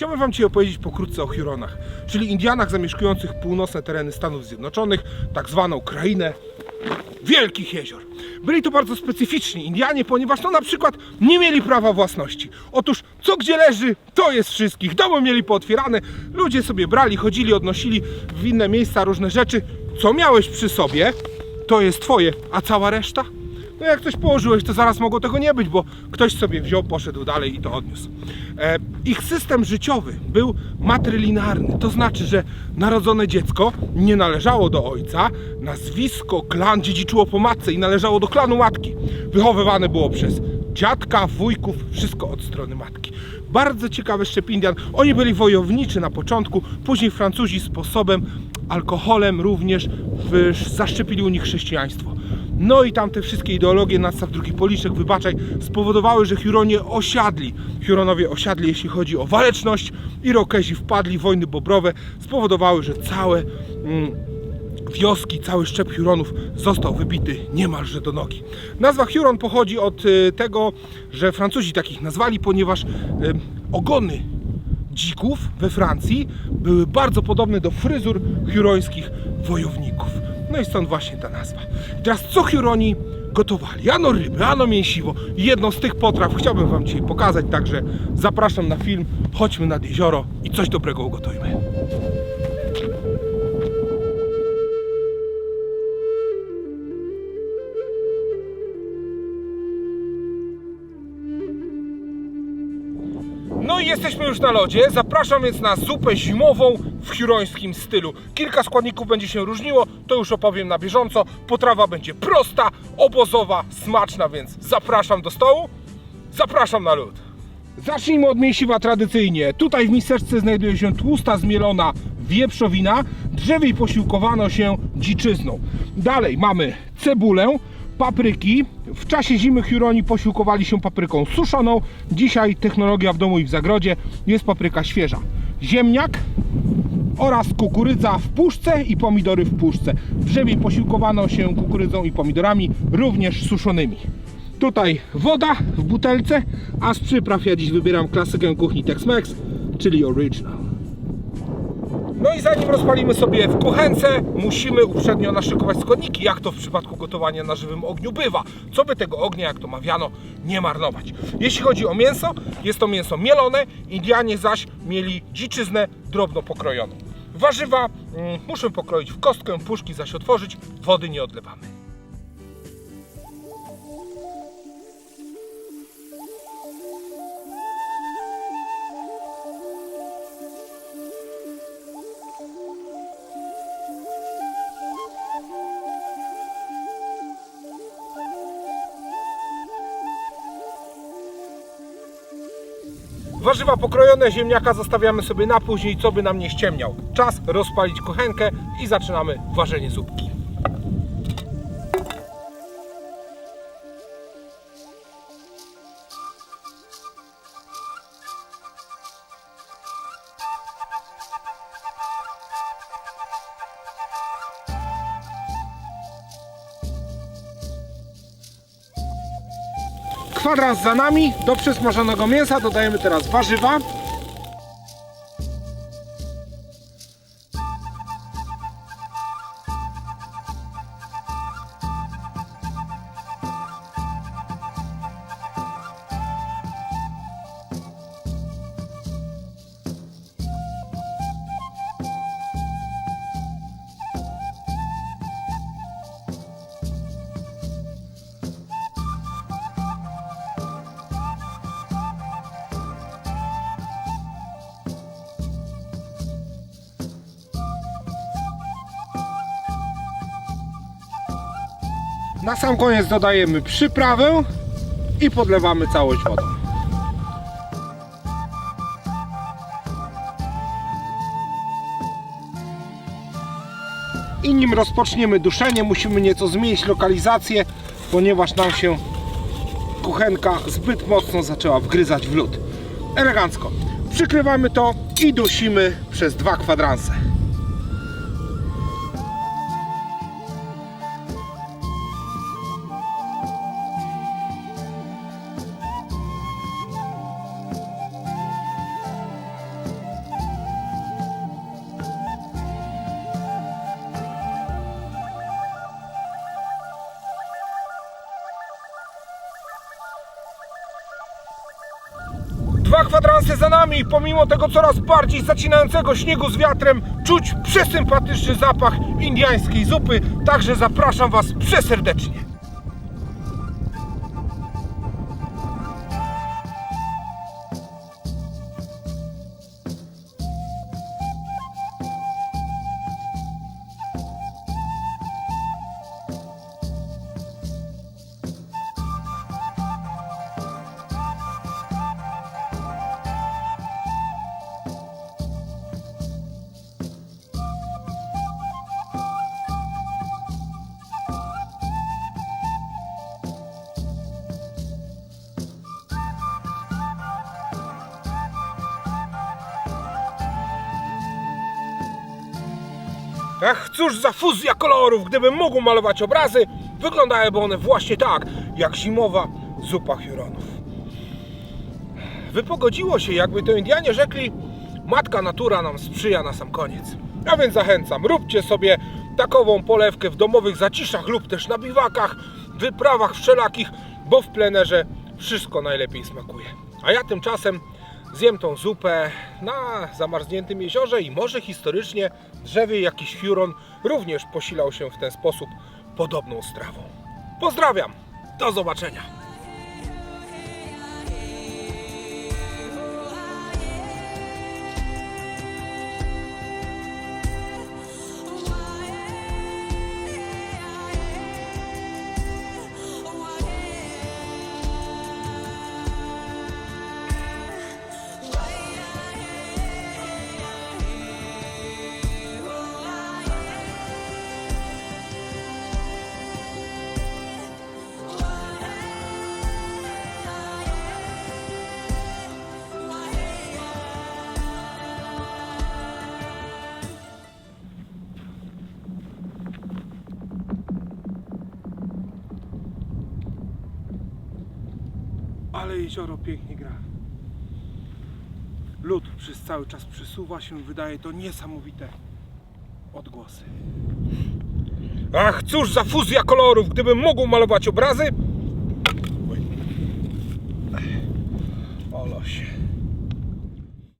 Chciałbym Wam dzisiaj opowiedzieć pokrótce o Huronach, czyli Indianach zamieszkujących północne tereny Stanów Zjednoczonych, tak zwaną krainę Wielkich Jezior. Byli to bardzo specyficzni Indianie, ponieważ no na przykład nie mieli prawa własności. Otóż co gdzie leży, to jest wszystkich. Domy mieli pootwierane, ludzie sobie brali, chodzili, odnosili w inne miejsca różne rzeczy. Co miałeś przy sobie, to jest twoje, a cała reszta? No jak coś położyłeś, to zaraz mogło tego nie być, bo ktoś sobie wziął, poszedł dalej i to odniósł. E, ich system życiowy był matrylinarny, to znaczy, że narodzone dziecko nie należało do ojca, nazwisko, klan dziedziczyło po matce i należało do klanu matki. Wychowywane było przez dziadka, wujków, wszystko od strony matki. Bardzo ciekawy szczep Indian. Oni byli wojowniczy na początku, później Francuzi sposobem, alkoholem również w, zaszczepili u nich chrześcijaństwo. No i tam te wszystkie ideologie, nadstaw drugi policzek, wybaczaj, spowodowały, że Huronie osiadli. Huronowie osiadli, jeśli chodzi o waleczność. Irokezi wpadli wojny bobrowe, spowodowały, że całe mm, wioski, cały szczep Huronów został wybity niemalże do nogi. Nazwa Huron pochodzi od y, tego, że Francuzi takich nazwali, ponieważ y, ogony dzików we Francji były bardzo podobne do fryzur hurońskich wojowników. No i stąd właśnie ta nazwa. I teraz co Huroni gotowali? Ano ryby, ano mięsiwo. Jedną z tych potraw chciałbym Wam dzisiaj pokazać, także zapraszam na film. Chodźmy nad jezioro i coś dobrego ugotujmy. No i jesteśmy już na lodzie. Zapraszam więc na zupę zimową w hurońskim stylu. Kilka składników będzie się różniło, to już opowiem na bieżąco. Potrawa będzie prosta, obozowa, smaczna, więc zapraszam do stołu. Zapraszam na lód. Zacznijmy od mięsiwa tradycyjnie. Tutaj w miseczce znajduje się tłusta zmielona wieprzowina. Drzewiej posiłkowano się dziczyzną. Dalej mamy cebulę, papryki. W czasie zimy Huroni posiłkowali się papryką suszoną. Dzisiaj technologia w domu i w zagrodzie jest papryka świeża. Ziemniak oraz kukurydza w puszce i pomidory w puszce. Drzewiej posiłkowano się kukurydzą i pomidorami, również suszonymi. Tutaj woda w butelce, a z przypraw ja dziś wybieram klasykę kuchni Tex-Mex, czyli original. No i zanim rozpalimy sobie w kuchence, musimy uprzednio naszykować składniki, jak to w przypadku gotowania na żywym ogniu bywa. Co by tego ognia, jak to mawiano, nie marnować. Jeśli chodzi o mięso, jest to mięso mielone, Indianie zaś mieli dziczyznę drobno pokrojoną. Warzywa mm, muszę pokroić w kostkę, puszki zaś otworzyć, wody nie odlewamy. Warzywa pokrojone, ziemniaka zostawiamy sobie na później, co by nam nie ściemniał. Czas rozpalić kochenkę i zaczynamy ważenie zupki. Kwadrans za nami. Do przesmażonego mięsa dodajemy teraz warzywa. Na sam koniec dodajemy przyprawę i podlewamy całość wodą. I nim rozpoczniemy duszenie, musimy nieco zmienić lokalizację, ponieważ nam się kuchenka zbyt mocno zaczęła wgryzać w lód. Elegancko. Przykrywamy to i dusimy przez dwa kwadranse. Kwadranse za nami pomimo tego coraz bardziej zacinającego śniegu z wiatrem czuć przesympatyczny zapach indiańskiej zupy, także zapraszam Was przeserdecznie. Ach, cóż za fuzja kolorów! Gdybym mógł malować obrazy, wyglądałyby one właśnie tak, jak zimowa zupa Huronów. Wypogodziło się, jakby to Indianie rzekli, matka natura nam sprzyja na sam koniec. A więc zachęcam, róbcie sobie takową polewkę w domowych zaciszach lub też na biwakach, wyprawach wszelakich, bo w plenerze wszystko najlepiej smakuje. A ja tymczasem zjem tą zupę na zamarzniętym jeziorze i może historycznie drzewie jakiś Huron również posilał się w ten sposób podobną strawą. Pozdrawiam, do zobaczenia. Jezioro pięknie gra. Lód przez cały czas przesuwa się, wydaje to niesamowite odgłosy. Ach, cóż za fuzja kolorów! Gdybym mógł malować obrazy...